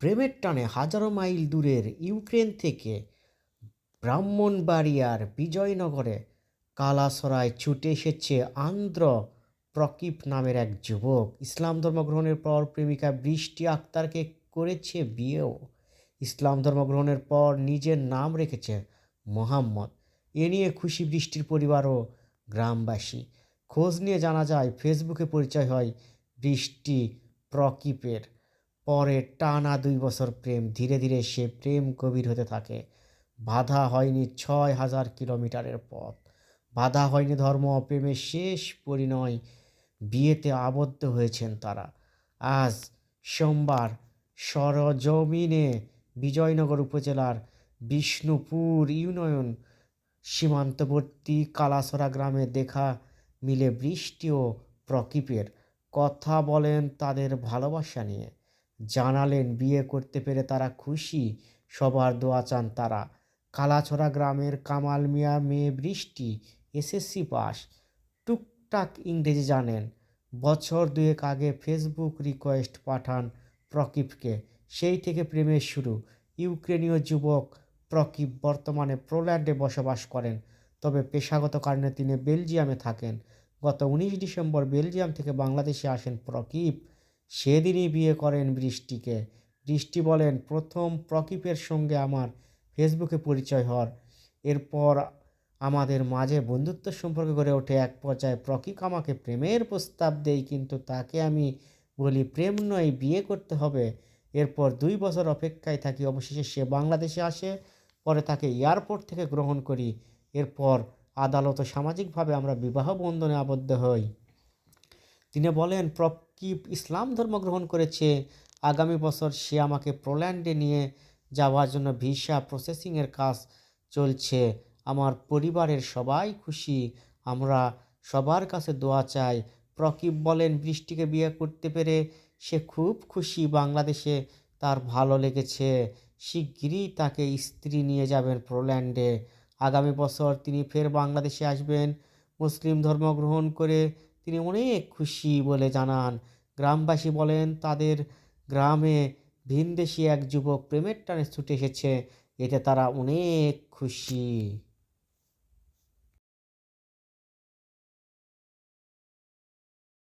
প্রেমের টানে হাজারো মাইল দূরের ইউক্রেন থেকে ব্রাহ্মণবাড়িয়ার বিজয়নগরে কালাসরায় ছুটে এসেছে আন্দ্র প্রকীপ নামের এক যুবক। ইসলাম ধর্ম গ্রহণের পর প্রেমিকা বৃষ্টি আক্তারকে করেছে বিয়েও। ইসলাম ধর্ম গ্রহণের পর নিজের নাম রেখেছে মোহাম্মদ। এ নিয়ে খুশি বৃষ্টির পরিবার ও গ্রামবাসী। খোঁজ নিয়ে জানা যায়, ফেসবুকে পরিচয় হয় বৃষ্টি প্রকীপের। পরে টানা দুই বছর প্রেম, ধীরে ধীরে সে প্রেম গভীর হতে থাকে। বাধা হয়নি ছয় হাজার কিলোমিটারের পথ। বাধা হয়নি ধর্ম প্রেমের শেষ পরিণয়। বিয়েতে আবদ্ধ হয়েছেন তারা। আজ সোমবার সরজমিনে বিজয়নগর উপজেলার বিষ্ণুপুর ইউনিয়ন সীমান্তবর্তী কালাসরা গ্রামে দেখা মিলে বৃষ্টি ও প্রকীপের। কথা বলেন তাদের ভালোবাসা নিয়ে। জানালেন, বিয়ে করতে পেরে তারা খুশি, সবার দোয়া চান তারা। কালাছড়া গ্রামের কামাল মিয়া, মেয়ে বৃষ্টি এসএসসি পাস। টুকটাক ইংরেজি জানেন। বছর দুয়েক আগে ফেসবুক রিকোয়েস্ট পাঠান প্রকীপকে সেই থেকে প্রেমের শুরু। ইউক্রেনীয় যুবক প্রকীপ বর্তমানে পোল্যান্ডে বসবাস করেন। তবে পেশাগত কারণে তিনি বেলজিয়ামে থাকেন। গত উনিশ ডিসেম্বর বেলজিয়াম থেকে বাংলাদেশে আসেন প্রকীপ সেদিনই বিয়ে করেন বৃষ্টিকে। বৃষ্টি বলেন, প্রথম প্রকীপের সঙ্গে আমার ফেসবুকে পরিচয় হওয়ার। এরপর আমাদের মাঝে বন্ধুত্ব সম্পর্ক গড়ে ওঠে। এক পর্যায়ে প্রকীপ আমাকে প্রেমের প্রস্তাব দেই কিন্তু তাকে আমি বলি, প্রেম নয়, বিয়ে করতে হবে। এরপর দুই বছর অপেক্ষায় থাকি। অবশেষে সে বাংলাদেশে আসে, পরে তাকে এয়ারপোর্ট থেকে গ্রহণ করি। এরপর আদালত সামাজিকভাবে আমরা বিবাহ বন্ধনে আবদ্ধ হই। তিনি বলেন প্রকীপ ইসলাম ধর্ম গ্রহণ করেছে, আগামী বছর সে আমাকে পোল্যান্ডে নিয়ে যাওয়ার জন্য ভিসা প্রসেসিংয়ের কাজ চলছে। আমার পরিবারের সবাই খুশি, আমরা সবার কাছে দোয়া চাই। প্রকীপ বলেন, বৃষ্টিকে বিয়ে করতে পেরে সে খুব খুশি, বাংলাদেশে তার ভালো লেগেছে। শিগগিরই তাকে স্ত্রী নিয়ে যাবেন পোল্যান্ডে। আগামী বছর তিনি ফের বাংলাদেশে আসবেন। মুসলিম ধর্ম গ্রহণ করে তিনি অনেক খুশি বলে জানান। গ্রামবাসী বলেন, তাদের গ্রামে ভিনদেশি এক যুবক প্রেমের টানে ছুটে এসেছে। এতে তারা অনেক খুশি।